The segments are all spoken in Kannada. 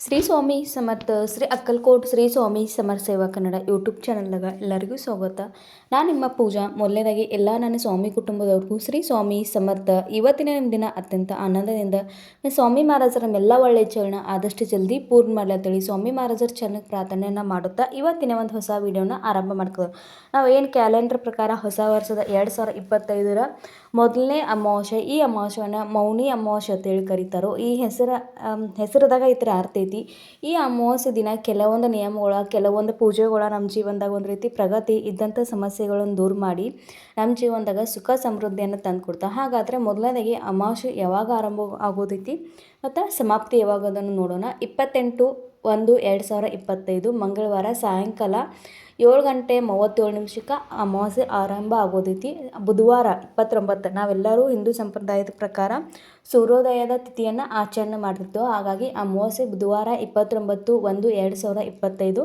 ಶ್ರೀ ಸ್ವಾಮಿ ಸಮರ್ಥ, ಶ್ರೀ ಅಕ್ಕಲ್ಕೋಟ್ ಶ್ರೀ ಸ್ವಾಮಿ ಸಮರ್ ಸೇವಾ ಕನ್ನಡ ಯೂಟ್ಯೂಬ್ ಚಾನಲ್ದಾಗ ಎಲ್ಲರಿಗೂ ಸ್ವಾಗತ. ನಾನು ನಿಮ್ಮ ಪೂಜಾ. ಮೊದಲನೇದಾಗಿ ಎಲ್ಲ ನನ್ನ ಸ್ವಾಮಿ ಕುಟುಂಬದವ್ರಿಗೂ ಶ್ರೀ ಸ್ವಾಮಿ ಸಮರ್ಥ. ಇವತ್ತಿನ ನಿಮ್ಮ ದಿನ ಅತ್ಯಂತ ಆನಂದದಿಂದ ಸ್ವಾಮಿ ಮಹಾರಾಜರ ನಮ್ಮೆಲ್ಲ ಒಳ್ಳೆಯ ಚರಣ ಆದಷ್ಟು ಜಲ್ದಿ ಪೂರ್ಣ ಮಾಡ್ಲತ್ತೇಳಿ ಸ್ವಾಮಿ ಮಹಾರಾಜರ ಚರಣಕ್ಕೆ ಪ್ರಾರ್ಥನೆಯನ್ನು ಮಾಡುತ್ತಾ ಇವತ್ತಿನ ಒಂದು ಹೊಸ ವಿಡಿಯೋನ ಆರಂಭ ಮಾಡ್ಕೋದು ನಾವು ಏನು ಕ್ಯಾಲೆಂಡರ್ ಪ್ರಕಾರ ಹೊಸ ವರ್ಷದ ಎರಡು ಸಾವಿರ ಇಪ್ಪತ್ತೈದರ ಮೊದಲನೇ ಅಮಾವಾಸ್ಯೆ, ಈ ಅಮಾವಾಸ್ಯೆನ ಮೌನಿ ಅಮಾವಾಸ್ಯೆ ಅಂತೇಳಿ ಕರೀತಾರೋ, ಈ ಹೆಸರ ಹೆಸರದಾಗ ಈ ಥರ ಅರ್ಥ ಐತಿ. ಈ ಅಮಾವಾಸ್ಯೆ ದಿನ ಕೆಲವೊಂದು ನಿಯಮಗಳ, ಕೆಲವೊಂದು ಪೂಜೆಗಳ ನಮ್ಮ ಜೀವನದಾಗ ಒಂದು ರೀತಿ ಪ್ರಗತಿ ಇದ್ದಂಥ ಸಮಸ್ಯೆಗಳನ್ನು ದೂರ ಮಾಡಿ ನಮ್ಮ ಜೀವನದಾಗ ಸುಖ ಸಮೃದ್ಧಿಯನ್ನು ತಂದು ಕೊಡ್ತಾ. ಹಾಗಾದರೆ ಮೊದಲನೇದಾಗಿ ಅಮಾವಾಸ್ಯೆ ಯಾವಾಗ ಆರಂಭ ಆಗೋದೈತಿ? ಮತ್ತು ಸಮಾಪ್ತಿ ಯಾವಾಗ ಅದನ್ನು ನೋಡೋಣ. ಇಪ್ಪತ್ತೆಂಟು ಒಂದು ಎರಡು ಸಾವಿರ ಇಪ್ಪತ್ತೈದು ಮಂಗಳವಾರ ಸಾಯಂಕಾಲ ಏಳು ಗಂಟೆ ಮೂವತ್ತೇಳು ನಿಮಿಷಕ್ಕೆ ಅಮಾವಾಸ್ಯೆ ಆರಂಭ ಆಗೋದೈತಿ. ಬುಧವಾರ ಇಪ್ಪತ್ತೊಂಬತ್ತು ನಾವೆಲ್ಲರೂ ಹಿಂದೂ ಸಂಪ್ರದಾಯದ ಪ್ರಕಾರ ಸೂರ್ಯೋದಯದ ತಿಥಿಯನ್ನು ಆಚರಣೆ ಮಾಡ್ತಿತ್ತು ಹಾಗಾಗಿ ಅಮಾವಾಸ್ಯೆ ಬುಧವಾರ ಇಪ್ಪತ್ತೊಂಬತ್ತು ಒಂದು ಎರಡು ಸಾವಿರದ ಇಪ್ಪತ್ತೈದು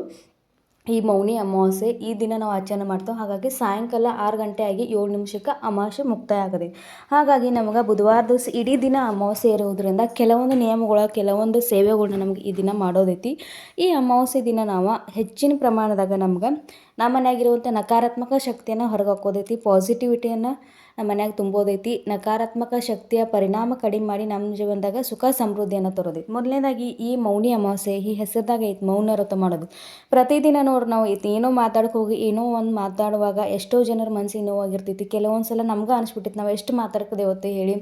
ಈ ಮೌನಿ ಅಮಾವಾಸ್ಯೆ ಈ ದಿನ ನಾವು ಆಚರಣೆ ಮಾಡ್ತೇವೆ. ಹಾಗಾಗಿ ಸಾಯಂಕಾಲ ಆರು ಗಂಟೆ ಆಗಿ ಏಳು ನಿಮಿಷಕ್ಕೆ ಅಮಾವಾಸ್ಯೆ ಮುಕ್ತಾಯ ಆಗದೆ ಹಾಗಾಗಿ ನಮಗೆ ಬುಧವಾರ ದಿವಸ ಇಡೀ ದಿನ ಅಮಾವಾಸ್ಯೆ ಇರೋದ್ರಿಂದ ಕೆಲವೊಂದು ನಿಯಮಗಳ, ಕೆಲವೊಂದು ಸೇವೆಗಳನ್ನ ನಮ್ಗೆ ಈ ದಿನ ಮಾಡೋದೈತಿ. ಈ ಅಮಾವಾಸ್ಯೆ ದಿನ ನಾವು ಹೆಚ್ಚಿನ ಪ್ರಮಾಣದಾಗ ನಮ್ಗೆ ನಮ್ಮ ಮನೆಯಾಗಿರುವಂಥ ನಕಾರಾತ್ಮಕ ಶಕ್ತಿಯನ್ನು ಹೊರಗೆ ಹಾಕೋದೈತಿ ಪಾಸಿಟಿವಿಟಿಯನ್ನು ನಮ್ಮ ಮನ್ಯಾಗ ತುಂಬೋದೈತಿ, ನಕಾರಾತ್ಮಕ ಶಕ್ತಿಯ ಪರಿಣಾಮ ಕಡಿಮೆ ಮಾಡಿ ನಮ್ಮ ಜೀವನದಾಗ ಸುಖ ಸಮೃದ್ಧಿಯನ್ನು ತರೋದೈತಿ. ಮೊದಲನೇದಾಗಿ ಈ ಮೌನಿ ಅಮಾವಾಸ್ಯೆ, ಈ ಹೆಸರದಾಗ ಐತಿ ಮೌನ ವ್ರತ ಮಾಡೋದು. ಪ್ರತಿದಿನ ನೋಡ್ರಿ ನಾವು ಐತಿ, ಏನೋ ಮಾತಾಡಕ್ಕೆ ಹೋಗಿ, ಏನೋ ಒಂದು ಮಾತಾಡುವಾಗ ಎಷ್ಟೋ ಜನರ ಮನಸ್ಸಿಗೆ ನೋವಾಗಿರ್ತೈತಿ. ಕೆಲವೊಂದು ಸಲ ನಮ್ಗೆ ಅನಿಸ್ಬಿಟ್ಟಿತ್ತು ನಾವು ಎಷ್ಟು ಮಾತಾಡ್ಕದೇವತ್ತೆ ಹೇಳಿ.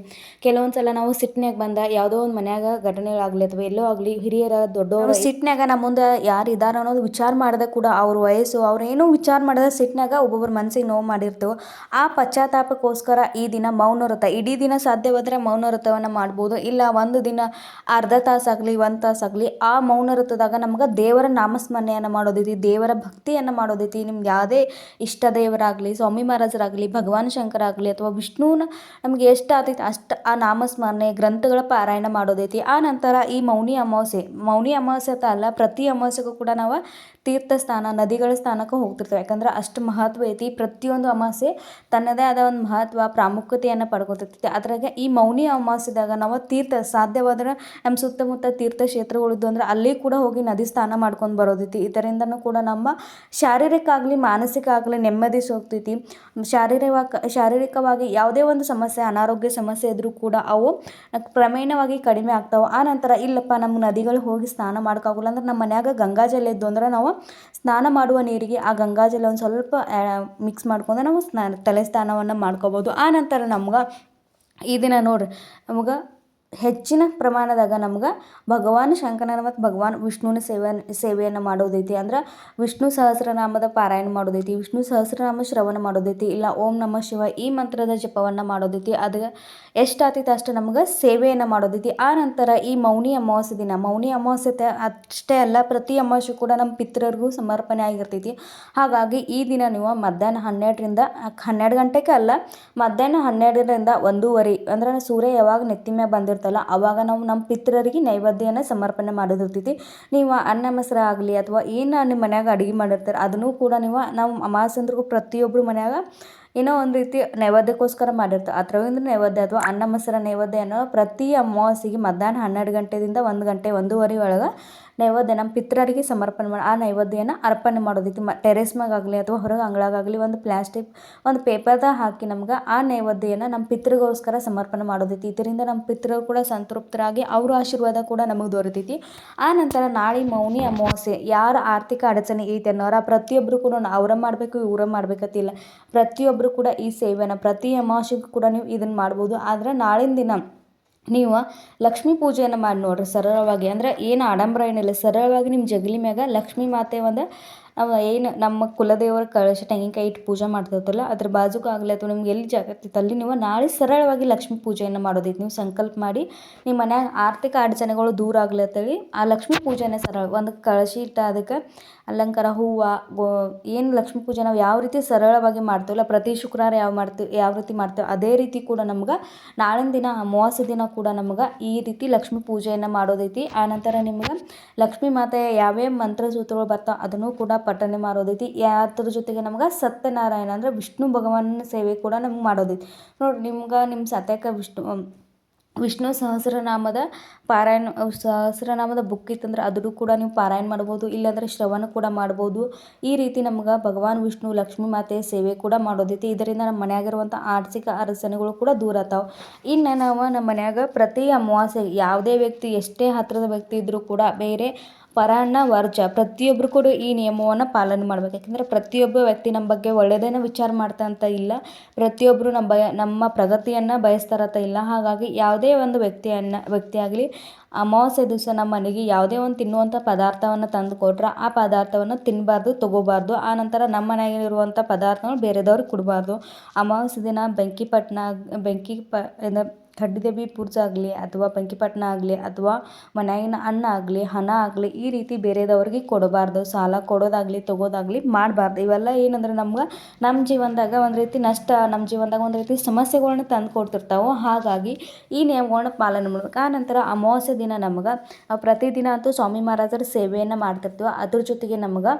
ಕೆಲವೊಂದು ಸಲ ನಾವು ಸಿಟ್ನ್ಯಾಗ ಬಂದ ಯಾವುದೋ ಒಂದು ಮನ್ಯಾಗ ಘಟನೆಗಳಾಗಲಿ ಅಥವಾ ಎಲ್ಲೋ ಆಗಲಿ, ಹಿರಿಯರ ದೊಡ್ಡವರು ಸಿಟ್ನ್ಯಾಗ ನಮ್ಮ ಮುಂದೆ ಯಾರು ಇದಾರ ಅನ್ನೋದು ವಿಚಾರ ಮಾಡಿದಾಗ ಕೂಡ ಅವ್ರ ವಯಸ್ಸು ಅವ್ರೇನೋ ವಿಚಾರ ಮಾಡಿದ ಸಿಟ್ನ್ಯಾಗ ಒಬ್ಬೊಬ್ಬರ ಮನಸ್ಸಿಗೆ ನೋವು ಮಾಡಿರ್ತೇವೆ ಆ ಪಶ್ಚಾತ್ತಾಪಕ್ಕೋಸ್ಕರ ಈ ದಿನ ಮೌನ ವ್ರತ. ಇಡೀ ದಿನ ಸಾಧ್ಯವಾದರೆ ಮೌನ ವ್ರತವನ್ನು ಮಾಡ್ಬೋದು. ಇಲ್ಲ ಒಂದು ದಿನ ಅರ್ಧ ತಾಸಾಗಲಿ ಒಂದು ತಾಸಾಗಲಿ ಆ ಮೌನ ವ್ರತದಾಗ ನಮ್ಗೆ ದೇವರ ನಾಮಸ್ಮರಣೆಯನ್ನು ಮಾಡೋದೈತಿ, ದೇವರ ಭಕ್ತಿಯನ್ನು ಮಾಡೋದೈತಿ. ನಿಮ್ಗೆ ಯಾವುದೇ ಇಷ್ಟ ದೇವರಾಗಲಿ, ಸ್ವಾಮಿ ಮಹಾರಾಜರಾಗಲಿ, ಭಗವಾನ್ ಶಂಕರ ಆಗಲಿ ಅಥವಾ ವಿಷ್ಣುನ ನಮಗೆ ಎಷ್ಟು ಆತೈತಿ ಅಷ್ಟು ಆ ನಾಮಸ್ಮರಣೆ, ಗ್ರಂಥಗಳ ಪಾರಾಯಣ ಮಾಡೋದೈತಿ. ಆ ನಂತರ ಈ ಮೌನಿ ಅಮಾವಾಸ್ಯೆ. ಮೌನಿ ಅಮಾವಾಸ್ಯೆ ಅಂತ ಅಲ್ಲ, ಪ್ರತಿ ಅಮಾವಾಸ್ಯೆಗೂ ಕೂಡ ನಾವು ತೀರ್ಥ ಸ್ಥಾನ, ನದಿಗಳ ಸ್ಥಾನಕ್ಕೆ ಹೋಗ್ತಿರ್ತವೆ. ಯಾಕಂದ್ರೆ ಅಷ್ಟು ಮಹತ್ವ ಐತಿ. ಪ್ರತಿಯೊಂದು ಅಮಾವಾಸ್ಯೆ ತನ್ನದೇ ಆದ ಒಂದು ಮಹತ್ವ, ಪ್ರಾಮುಖ್ಯತೆಯನ್ನು ಪಡ್ಕೊತಿರ್ತೈತಿ. ಅದ್ರಾಗ ಈ ಮೌನಿ ಅಮಾವಾಸ್ಯೆದಾಗ ನಾವು ತೀರ್ಥ, ಸಾಧ್ಯವಾದ್ರೆ ನಮ್ಮ ಸುತ್ತಮುತ್ತ ತೀರ್ಥ ಕ್ಷೇತ್ರಗಳಿದ್ದು ಅಂದ್ರೆ ಅಲ್ಲಿ ಕೂಡ ಹೋಗಿ ನದಿ ಸ್ನಾನ ಮಾಡ್ಕೊಂಡು ಬರೋದೈತಿ ಇದರಿಂದನೂ ಕೂಡ ನಮ್ಮ ಶಾರೀರಿಕ ಆಗಲಿ ಮಾನಸಿಕ ಆಗಲಿ ನೆಮ್ಮದಿ ಸೋಗ್ತೈತಿ. ಶಾರೀರಿಕ ಶಾರೀರಿಕವಾಗಿ ಯಾವುದೇ ಒಂದು ಸಮಸ್ಯೆ, ಅನಾರೋಗ್ಯ ಸಮಸ್ಯೆ ಇದ್ದರೂ ಕೂಡ ಅವು ಕ್ರಮೇಣವಾಗಿ ಕಡಿಮೆ ಆಗ್ತಾವೆ. ಆ ನಂತರ ಇಲ್ಲಪ್ಪ, ನಮ್ಮ ನದಿಗಳು ಹೋಗಿ ಸ್ನಾನ ಮಾಡೋಕ್ಕಾಗಲ್ಲ ಅಂದ್ರೆ ನಮ್ಮ ಮನ್ಯಾಗ ಗಂಗಾಜಲ ಇದ್ದು ಅಂದ್ರೆ ನಾವು ಸ್ನಾನ ಮಾಡುವ ನೀರಿಗೆ ಆ ಗಂಗಾಜಲ ಒಂದು ಸ್ವಲ್ಪ ಮಿಕ್ಸ್ ಮಾಡ್ಕೊಂಡು ನಾವು ಸ್ನಾನ, ತಲೆ ಸ್ನಾನವನ್ನು ಮಾಡ್ಕೋಬೋದು. ಆ ನಂತರ ನಮ್ಗೆ ಈ ದಿನ ನೋಡ್ರಿ, ನಮ್ಗೆ ಹೆಚ್ಚಿನ ಪ್ರಮಾಣದಾಗ ನಮ್ಗೆ ಭಗವಾನ್ ಶಂಕರನ ಮತ್ತು ಭಗವಾನ್ ವಿಷ್ಣುವಿನ ಸೇವೆ ಸೇವೆಯನ್ನು ಮಾಡೋದೈತಿ. ಅಂದ್ರೆ ವಿಷ್ಣು ಸಹಸ್ರನಾಮದ ಪಾರಾಯಣ ಮಾಡೋದೈತಿ, ವಿಷ್ಣು ಸಹಸ್ರನಾಮ ಶ್ರವಣ ಮಾಡೋದೈತಿ, ಇಲ್ಲ ಓಂ ನಮಃ ಶಿವ ಈ ಮಂತ್ರದ ಜಪವನ್ನು ಮಾಡೋದೈತಿ. ಅದು ಎಷ್ಟು ಆತೈತೆ ಅಷ್ಟು ನಮ್ಗೆ ಸೇವೆಯನ್ನು ಮಾಡೋದೈತಿ. ಆ ನಂತರ ಈ ಮೌನಿ ಅಮಾವಾಸ್ಯೆ ದಿನ, ಮೌನಿ ಅಮಾವಾಸ್ಯೆ ಅಷ್ಟೇ ಅಲ್ಲ, ಪ್ರತಿ ಅಮಾವಾಸ್ಯೆ ಕೂಡ ನಮ್ಮ ಪಿತೃರಿಗೂ ಸಮರ್ಪಣೆ ಆಗಿರ್ತೈತಿ. ಹಾಗಾಗಿ ಈ ದಿನ ನೀವು ಮಧ್ಯಾಹ್ನ ಹನ್ನೆರಡರಿಂದ, ಹನ್ನೆರಡು ಗಂಟೆಗೆ ಅಲ್ಲ, ಮಧ್ಯಾಹ್ನ ಹನ್ನೆರಡರಿಂದ ಒಂದೂವರೆ, ಅಂದ್ರೆ ಸೂರ್ಯ ಯಾವಾಗ ನೆತ್ತಿ ಮ್ಯಾಗ ಬಂದಿರ್ತಲ್ಲ ಅವಾಗ ನಾವು ನಮ್ಮ ಪಿತೃರಿಗೆ ನೈವೇದ್ಯನ ಸಮರ್ಪಣೆ ಮಾಡೋದಿರ್ತೈತಿ ನೀವು ಅನ್ನ ಮೊಸರು ಆಗಲಿ ಅಥವಾ ಏನು ನಿಮ್ಮ ಮನ್ಯಾಗ ಅಡುಗೆ ಮಾಡಿರ್ತಾರೆ, ಅದನ್ನು ಕೂಡ ನೀವು ನಾವು ಅಮಾಸಂದ್ರಿಗೂ ಪ್ರತಿಯೊಬ್ಬರು ಮನ್ಯಾಗ ಏನೋ ಒಂದು ರೀತಿ ನೈವೇದ್ಯಕ್ಕೋಸ್ಕರ ಮಾಡಿರ್ತಾರೆ. ಅದ್ರೊಳಗಿಂದ ನೈವೇದ್ಯ ಅಥವಾ ಅನ್ನ ಮೊಸರು ನೈವೇದ್ಯ ಅನ್ನೋ ಪ್ರತಿ ಅಮಾವಾಸ್ಯೆಗೆ ಮಧ್ಯಾಹ್ನ ಹನ್ನೆರಡು ಗಂಟೆಯಿಂದ ಒಂದು ಗಂಟೆ ಒಂದೂವರೆ ಒಳಗೆ ನೈವೇದ್ಯ ನಮ್ಮ ಪಿತ್ರರಿಗೆ ಸಮರ್ಪಣೆ ಮಾಡಿ, ಆ ನೈವೇದ್ಯನ ಅರ್ಪಣೆ ಮಾಡೋದೈತಿ ಮ ಟೆರೆಸ್ ಮ್ಯಾಗಾಗಲಿ ಅಥವಾ ಹೊರಗೆ ಅಂಗಳಾಗಲಿ ಒಂದು ಪ್ಲಾಸ್ಟಿಕ್, ಒಂದು ಪೇಪರ್ದಾಗ ಹಾಕಿ ನಮ್ಗೆ ಆ ನೈವೇದ್ಯನ ನಮ್ಮ ಪಿತೃಗೋಸ್ಕರ ಸಮರ್ಪಣೆ ಮಾಡೋದೈತಿ ಇದರಿಂದ ನಮ್ಮ ಪಿತೃ ಕೂಡ ಸಂತೃಪ್ತರಾಗಿ ಅವ್ರ ಆಶೀರ್ವಾದ ಕೂಡ ನಮಗೆ ದೊರೆತೈತಿ. ಆ ನಂತರ ನಾಳೆ ಮೌನಿ ಅಮಾವಾಸ್ಯೆ. ಯಾರ ಆರ್ಥಿಕ ಅಡಚಣೆ ಐತೆ ಅನ್ನೋರ ಪ್ರತಿಯೊಬ್ಬರು ಕೂಡ ಅವರ ಮಾಡಬೇಕು, ಇವರ ಮಾಡ್ಬೇಕಂತಿಲ್ಲ. ಪ್ರತಿಯೊಬ್ಬರು ಕೂಡ ಈ ಸೇವೆನ ಪ್ರತಿ ಅಮಾವಾಸ್ಯೆಗೂ ಕೂಡ ನೀವು ಇದನ್ನು ಮಾಡ್ಬೋದು. ಆದರೆ ನಾಳಿನ ದಿನ ನೀವು ಲಕ್ಷ್ಮೀ ಪೂಜೆಯನ್ನು ಮಾಡಿ ನೋಡ್ರಿ ಸರಳವಾಗಿ. ಅಂದ್ರೆ ಏನು ಆಡಂಬರ ಏನಿಲ್ಲ. ಸರಳವಾಗಿ ನಿಮ್ಮ ಜಗಲಿ ಮ್ಯಾಗ ಲಕ್ಷ್ಮೀ ಮಾತೆ ಒಂದು ನಾವು ಏನು ನಮ್ಮ ಕುಲದೇವರ ಕಳಶ ತೆಂಗಿನಕಾಯಿ ಇಟ್ಟು ಪೂಜೆ ಮಾಡ್ತಿರ್ತಲ್ಲ ಅದ್ರ ಬಾಜುಗಾಗಲಿ ಅಥವಾ ನಿಮ್ಗೆ ಎಲ್ಲಿ ಜಾಗ ಅಲ್ಲಿ ನೀವು ನಾಳೆ ಸರಳವಾಗಿ ಲಕ್ಷ್ಮೀ ಪೂಜೆಯನ್ನು ಮಾಡೋದೈತಿ ನೀವು ಸಂಕಲ್ಪ ಮಾಡಿ ನಿಮ್ಮ ಮನ್ಯಾಗ ಆರ್ಥಿಕ ಅಡಚಣೆಗಳು ದೂರ ಆಗ್ಲಿ ಅಂತೇಳಿ ಆ ಲಕ್ಷ್ಮೀ ಪೂಜೆನೇ ಸರಳ ಒಂದು ಕಳಶಿ ಇಟ್ಟು ಅದಕ್ಕೆ ಅಲಂಕಾರ, ಹೂವು, ಗೋ, ಏನು ಲಕ್ಷ್ಮೀ ಪೂಜೆ ನಾವು ಯಾವ ರೀತಿ ಸರಳವಾಗಿ ಮಾಡ್ತೀವಲ್ಲ, ಪ್ರತಿ ಶುಕ್ರವಾರ ಯಾವ ಮಾಡ್ತೀವಿ ಯಾವ ರೀತಿ ಮಾಡ್ತೇವೆ, ಅದೇ ರೀತಿ ಕೂಡ ನಮ್ಗೆ ನಾಳಿನ ದಿನ, ಅಮಾವಾಸ್ಯೆ ದಿನ ಕೂಡ ನಮ್ಗೆ ಈ ರೀತಿ ಲಕ್ಷ್ಮೀ ಪೂಜೆಯನ್ನು ಮಾಡೋದೈತಿ. ಆನಂತರ ನಿಮ್ಗೆ ಲಕ್ಷ್ಮೀ ಮಾತೆಯ ಯಾವ್ಯಾವ ಮಂತ್ರ ಸೂತ್ರಗಳು ಬರ್ತಾವೆ ಅದನ್ನು ಕೂಡ ಪಠನೆ ಮಾಡೋದೈತಿ ಯಾತ್ರ ಜೊತೆಗೆ ನಮ್ಗೆ ಸತ್ಯನಾರಾಯಣ ಅಂದ್ರೆ ವಿಷ್ಣು ಭಗವಾನನ ಸೇವೆ ಕೂಡ ನಮ್ಗೆ ಮಾಡೋದೈತಿ. ನೋಡಿ ನಿಮ್ಗೆ ನಿಮ್ಮ ಸತ್ಯಕ್ಕೆ ವಿಷ್ಣು ವಿಷ್ಣು ಸಹಸ್ರನಾಮದ ಪಾರಾಯಣ, ಸಹಸ್ರನಾಮದ ಬುಕ್ ಇತ್ತಂದ್ರೆ ಅದನ್ನು ಕೂಡ ನೀವು ಪಾರಾಯಣ ಮಾಡ್ಬೋದು, ಇಲ್ಲಾಂದ್ರೆ ಶ್ರವಣ ಕೂಡ ಮಾಡ್ಬೋದು. ಈ ರೀತಿ ನಮ್ಗೆ ಭಗವಾನ್ ವಿಷ್ಣು, ಲಕ್ಷ್ಮೀ ಮಾತೆಯ ಸೇವೆ ಕೂಡ ಮಾಡೋದೈತಿ. ಇದರಿಂದ ನಮ್ಮ ಮನೆಯಾಗಿರುವಂಥ ಆರ್ಥಿಕ ಅರಸನೆಗಳು ಕೂಡ ದೂರ ಆತಾವ ಇನ್ನು ನಾವು ನಮ್ಮ ಮನ್ಯಾಗ ಪ್ರತಿ ಅಮಾವಾಸ್ಯೆ ಯಾವುದೇ ವ್ಯಕ್ತಿ, ಎಷ್ಟೇ ಹತ್ತಿರದ ವ್ಯಕ್ತಿ ಇದ್ದರೂ ಕೂಡ ಬೇರೆ ಪರಾನ್ನ ವರ್ಜ ಪ್ರತಿಯೊಬ್ಬರು ಕೂಡ ಈ ನಿಯಮವನ್ನು ಪಾಲನೆ ಮಾಡ್ಬೇಕು. ಯಾಕೆಂದರೆ ಪ್ರತಿಯೊಬ್ಬ ವ್ಯಕ್ತಿ ನಮ್ಮ ಬಗ್ಗೆ ಒಳ್ಳೆಯದೇನೋ ವಿಚಾರ ಮಾಡ್ತಾ ಅಂತ ಇಲ್ಲ. ಪ್ರತಿಯೊಬ್ಬರು ನಮ್ಮ ಬಯ, ನಮ್ಮ ಪ್ರಗತಿಯನ್ನು ಬಯಸ್ತಾರಂತ ಇಲ್ಲ. ಹಾಗಾಗಿ ಯಾವುದೇ ಒಂದು ವ್ಯಕ್ತಿಯನ್ನು, ವ್ಯಕ್ತಿಯಾಗಲಿ ಅಮಾವಾಸ್ಯೆ ದಿವಸ ನಮ್ಮ ಮನೆಗೆ ಯಾವುದೇ ಒಂದು ತಿನ್ನುವಂಥ ಪದಾರ್ಥವನ್ನು ತಂದು ಕೊಟ್ರೆ ಆ ಪದಾರ್ಥವನ್ನು ತಿನ್ನಬಾರ್ದು ತಗೋಬಾರ್ದು. ಆ ನಂತರ ನಮ್ಮ ಮನೆಯಲ್ಲಿರುವಂಥ ಪದಾರ್ಥಗಳು ಬೇರೆದವ್ರಿಗೆ ಕೊಡಬಾರ್ದು. ಅಮಾವಾಸ್ಯೆ ದಿನ ಬೆಂಕಿ ಪಟ್ಟಣ ಬೆಂಕಿ ಪ ಕಡ್ಡಿದೇವಿ ಪೂಜೆ ಆಗಲಿ ಅಥವಾ ಬೆಂಕಿಪಟ್ಟಣ ಆಗಲಿ ಅಥವಾ ಮನ್ಯಾಗಿನ ಅನ್ನ ಆಗಲಿ, ಹಣ ಆಗಲಿ, ಈ ರೀತಿ ಬೇರೆದವ್ರಿಗೆ ಕೊಡಬಾರ್ದು. ಸಾಲ ಕೊಡೋದಾಗಲಿ, ತೊಗೋದಾಗಲಿ ಮಾಡಬಾರ್ದು. ಇವೆಲ್ಲ ಏನಂದ್ರೆ ನಮ್ಗೆ ನಮ್ಮ ಜೀವನದಾಗ ಒಂದು ರೀತಿ ನಷ್ಟ ನಮ್ಮ ಜೀವನದಾಗ ಒಂದು ರೀತಿ ಸಮಸ್ಯೆಗಳ್ನ ತಂದು ಕೊಡ್ತಿರ್ತಾವೆ ಹಾಗಾಗಿ ಈ ನಿಯಮಗಳನ್ನ ಪಾಲನೆ ಮಾಡ್ಬೇಕು. ಆ ನಂತರ ಅಮಾವಾಸ್ಯೆ ದಿನ ನಮ್ಗೆ, ಪ್ರತಿದಿನ ಅಂತೂ ಸ್ವಾಮಿ ಮಹಾರಾಜರ ಸೇವೆಯನ್ನು ಮಾಡ್ತಿರ್ತೀವಿ. ಅದ್ರ ಜೊತೆಗೆ ನಮ್ಗೆ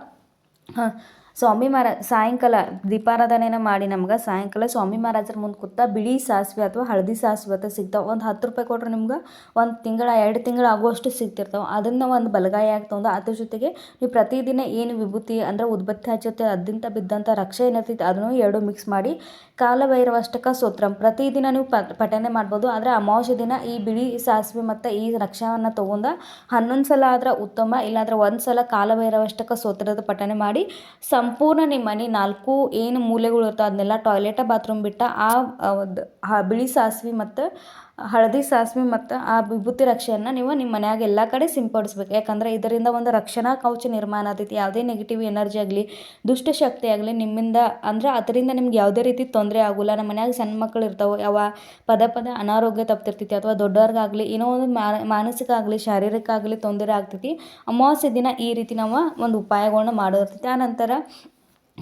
ಸ್ವಾಮಿ ಮಹಾರಾಜ ಸಾಯಂಕಾಲ ದೀಪಾರಾಧನೆನ ಮಾಡಿ ನಮ್ಗೆ ಸಾಯಂಕಾಲ ಸ್ವಾಮಿ ಮಹಾರಾಜರ ಮುಂದೆ ಕೂತ ಬಿಳಿ ಸಾಸಿವೆ ಅಥವಾ ಹಳದಿ ಸಾಸಿವೆ ಅಂತ ಸಿಗ್ತಾವೆ. ಒಂದು ಹತ್ತು ರೂಪಾಯಿ ಕೊಟ್ರೆ ನಿಮ್ಗೆ ಒಂದು ತಿಂಗಳ, ಎರಡು ತಿಂಗಳು ಆಗುವಷ್ಟು ಸಿಗ್ತಿರ್ತಾವೆ. ಅದನ್ನು ಒಂದು ಬಲಗಾಯಿ ಆಗ್ತಾವೆ ಅದ್ರ ಜೊತೆಗೆ ನೀವು ಪ್ರತಿದಿನ ಏನು ವಿಭೂತಿ ಅಂದರೆ ಉದ್ಬತ್ತಿ ಹಚ್ಚುತ್ತೆ ಅದಿಂತ ಬಿದ್ದಂಥ ರಕ್ಷೆ ಏನಿರ್ತೈತೆ ಅದನ್ನು ಎರಡು ಮಿಕ್ಸ್ ಮಾಡಿ ಕಾಲಭೈರವಷ್ಟಕ ಸೂತ್ರಂ ಪ್ರತಿದಿನ ನೀವು ಪಠನೆ ಮಾಡ್ಬೋದು. ಆದರೆ ಅಮಾವಾಸ್ಯೆ ದಿನ ಈ ಬಿಳಿ ಸಾಸಿವೆ ಮತ್ತು ಈ ರಕ್ಷಾವನ್ನು ತೊಗೊಂಡ ಹನ್ನೊಂದು ಸಲ ಆದ್ರೆ ಉತ್ತಮ, ಇಲ್ಲಾಂದ್ರೆ ಒಂದು ಸಲ ಕಾಲಭೈರವಷ್ಟಕ ಸೂತ್ರದ ಪಠನೆ ಮಾಡಿ ಸಂಪೂರ್ಣ ನಿಮ್ಮ ಮನೆ ನಾಲ್ಕು ಏನು ಮೂಲೆಗಳು ಇರ್ತಾವೆ ಅದನ್ನೆಲ್ಲ ಟಾಯ್ಲೆಟ ಬಾತ್ರೂಮ್ ಬಿಟ್ಟು ಆ ಒಂದು ಬಿಳಿ ಸಾಸ್ವೆ ಮತ್ತು ಹಳದಿ ಸಾಸ್ವೆ ಮತ್ತು ಆ ವಿಭೂತಿ ರಕ್ಷೆಯನ್ನು ನೀವು ನಿಮ್ಮ ಮನ್ಯಾಗ ಎಲ್ಲ ಕಡೆ ಸಿಂಪಡಿಸ್ಬೇಕು. ಯಾಕಂದ್ರೆ ಇದರಿಂದ ಒಂದು ರಕ್ಷಣಾ ಕವಚ ನಿರ್ಮಾಣ ಆಗ್ತೈತಿ ಯಾವುದೇ ನೆಗೆಟಿವ್ ಎನರ್ಜಿ ಆಗಲಿ ದುಷ್ಟಶಕ್ತಿ ಆಗಲಿ ನಿಮ್ಮಿಂದ, ಅಂದ್ರೆ ಅದರಿಂದ ನಿಮ್ಗೆ ಯಾವುದೇ ರೀತಿ ತೊಂದರೆ ಆಗೋಲ್ಲ. ನಮ್ಮ ಮನ್ಯಾಗ ಸಣ್ಣ ಮಕ್ಕಳು ಇರ್ತಾವೆ, ಯಾವ ಪದ ಪದ ಅನಾರೋಗ್ಯ ತಪ್ತಿರ್ತೈತಿ ಅಥವಾ ದೊಡ್ಡವ್ರಿಗಾಗಲಿ, ಏನೋ ಒಂದು ಮಾನಸಿಕ ಆಗಲಿ ಶಾರೀರಿಕ ಆಗಲಿ ತೊಂದರೆ ಆಗ್ತೈತಿ. ಅಮಾವಾಸ್ಯೆ ದಿನ ಈ ರೀತಿ ನಾವು ಒಂದು ಉಪಾಯಗಳನ್ನ ಮಾಡೋದಿರ್ತೈತಿ. ಆನಂತರ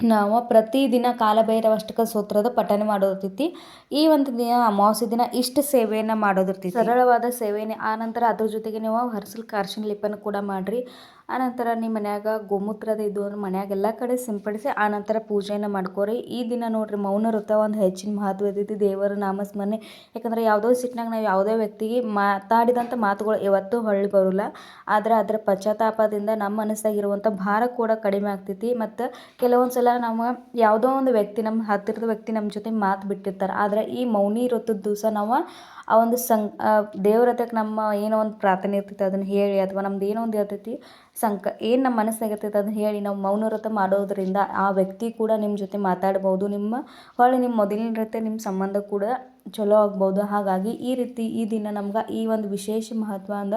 ನಾವು ಪ್ರತಿದಿನ ಕಾಲಭೈರವಷ್ಟಕ ಸೂತ್ರದ ಪಠನೆ ಮಾಡೋದಿರ್ತೈತಿ. ಈ ಒಂದು ದಿನ ಅಮಾವಾಸ್ಯೆ ದಿನ ಇಷ್ಟ ಸೇವೆಯನ್ನು ಮಾಡೋದಿರ್ತೈತಿ. ಸರಳವಾದ ಸೇವೆನೇ. ಆನಂತರ ಅದ್ರ ಜೊತೆಗೆ ನೀವು ಹರ್ಸಲ್ ಕಾರ್ಶಿನ ಲಿಪನ ಕೂಡ ಮಾಡಿರಿ. ಆನಂತರ ನಿಮ್ಮ ಮನ್ಯಾಗ ಗೋಮೂತ್ರದ ಇದು ಅಂದ್ರೆ ಮನ್ಯಾಗ ಎಲ್ಲ ಕಡೆ ಸಿಂಪಡಿಸಿ ಆನಂತರ ಪೂಜೆಯನ್ನು ಮಾಡ್ಕೋರಿ. ಈ ದಿನ ನೋಡ್ರಿ ಮೌನ ವ್ರತ ಒಂದು ಹೆಚ್ಚಿನ ಮಹತ್ವ ಇದ್ದೈತಿ ದೇವರ ನಾಮಸ್ಮರಣೆ. ಯಾಕಂದ್ರೆ ಯಾವುದೋ ಸಿಟ್ಟಿನಾಗ ನಾವು ಯಾವುದೇ ವ್ಯಕ್ತಿಗೆ ಮಾತಾಡಿದಂಥ ಮಾತುಗಳು ಯಾವತ್ತೂ ಹೊಳ್ಳಿ ಬರೋಲ್ಲ. ಆದ್ರೆ ಅದರ ಪಶ್ಚಾತ್ತಾಪದಿಂದ ನಮ್ಮ ಮನಸ್ಸಾಗಿರುವಂಥ ಭಾರ ಕೂಡ ಕಡಿಮೆ ಆಗ್ತೈತಿ. ಮತ್ತು ಕೆಲವೊಂದು ಸಲ ನಮ್ಮ ಯಾವುದೋ ಒಂದು ವ್ಯಕ್ತಿ ನಮ್ಮ ಹತ್ತಿರದ ವ್ಯಕ್ತಿ ನಮ್ಮ ಜೊತೆ ಮಾತು ಬಿಟ್ಟಿರ್ತಾರೆ. ಆದರೆ ಈ ಮೌನಿ ವ್ರತದ ದಿವಸ ನಾವು ಆ ಒಂದು ಸಂ ದೇವ್ರ ನಮ್ಮ ಏನೋ ಒಂದು ಪ್ರಾರ್ಥನೆ ಇರ್ತೈತಿ ಅದನ್ನು ಹೇಳಿ ಅಥವಾ ನಮ್ದು ಏನೋ ಒಂದು ಇರ್ತೈತಿ ಸಂಕ, ಏನು ನಮ್ಮ ಮನಸ್ಸಾಗಿರ್ತೈತೆ ಅದನ್ನು ಹೇಳಿ ನಾವು ಮೌನವ್ರತ ಮಾಡೋದರಿಂದ ಆ ವ್ಯಕ್ತಿ ಕೂಡ ನಿಮ್ಮ ಜೊತೆ ಮಾತಾಡ್ಬೋದು, ನಿಮ್ಮ ಹೊಳ್ಳಿ ನಿಮ್ಮ ಮೊದಲಿನ ರೀತಿ ನಿಮ್ಮ ಸಂಬಂಧ ಕೂಡ ಚಲೋ ಆಗ್ಬೋದು. ಹಾಗಾಗಿ ಈ ರೀತಿ ಈ ದಿನ ನಮ್ಗೆ ಈ ಒಂದು ವಿಶೇಷ ಮಹತ್ವ ಅಂದ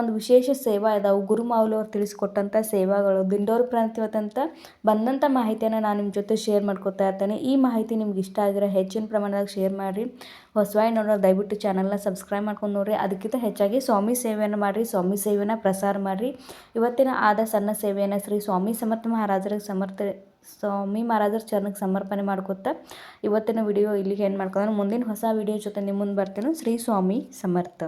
ಒಂದು ವಿಶೇಷ ಸೇವಾ ಇದಾವೆ. ಅವ್ರು ತಿಳಿಸ್ಕೊಟ್ಟಂಥ ಸೇವಾಗಳು, ದಿಂಡೋರ ಪ್ರಾಂತ್ಯವಾದಂಥ ಬಂದಂಥ ಮಾಹಿತಿಯನ್ನು ನಾನು ನಿಮ್ಮ ಜೊತೆ ಶೇರ್ ಮಾಡ್ಕೊತಾ ಇರ್ತೇನೆ. ಈ ಮಾಹಿತಿ ನಿಮ್ಗೆ ಇಷ್ಟ ಆಗಿರೋ ಹೆಚ್ಚಿನ ಪ್ರಮಾಣದಾಗ ಶೇರ್ ಮಾಡಿರಿ. ಹೊಸವಾಗಿ ನೋಡೋರು ದಯವಿಟ್ಟು ಚಾನಲ್ನ ಸಬ್ಸ್ಕ್ರೈಬ್ ಮಾಡ್ಕೊಂಡು ನೋಡಿರಿ. ಅದಕ್ಕಿಂತ ಹೆಚ್ಚಾಗಿ ಸ್ವಾಮಿ ಸೇವೆಯನ್ನು ಮಾಡಿರಿ. ಸ್ವಾಮಿ ಸೇವೆಯನ್ನು ಪ್ರಸಾರ ಮಾಡಿರಿ. ಇವತ್ತಿನ ಆದ ಸಣ್ಣ ಸೇವೆಯನ್ನು ಶ್ರೀ ಸ್ವಾಮಿ ಸಮರ್ಥ ಮಹಾರಾಜರಿಗೆ ಸಮರ್ಥ ಸ್ವಾಮಿ ಮಹಾರಾಜರ ಚರಣಕ್ಕೆ ಸಮರ್ಪಣೆ ಮಾಡ್ಕೊತ ಇವತ್ತಿನ ವಿಡಿಯೋ ಇಲ್ಲಿಗೆ ಏನು ಮಾಡ್ಕೊಂಡ್ರೆ ಮುಂದಿನ ಹೊಸ ವಿಡಿಯೋ ಜೊತೆ ನಿಮ್ಮ ಮುಂದೆ ಬರ್ತೀನಿ. ಶ್ರೀ ಸ್ವಾಮಿ ಸಮರ್ಥ.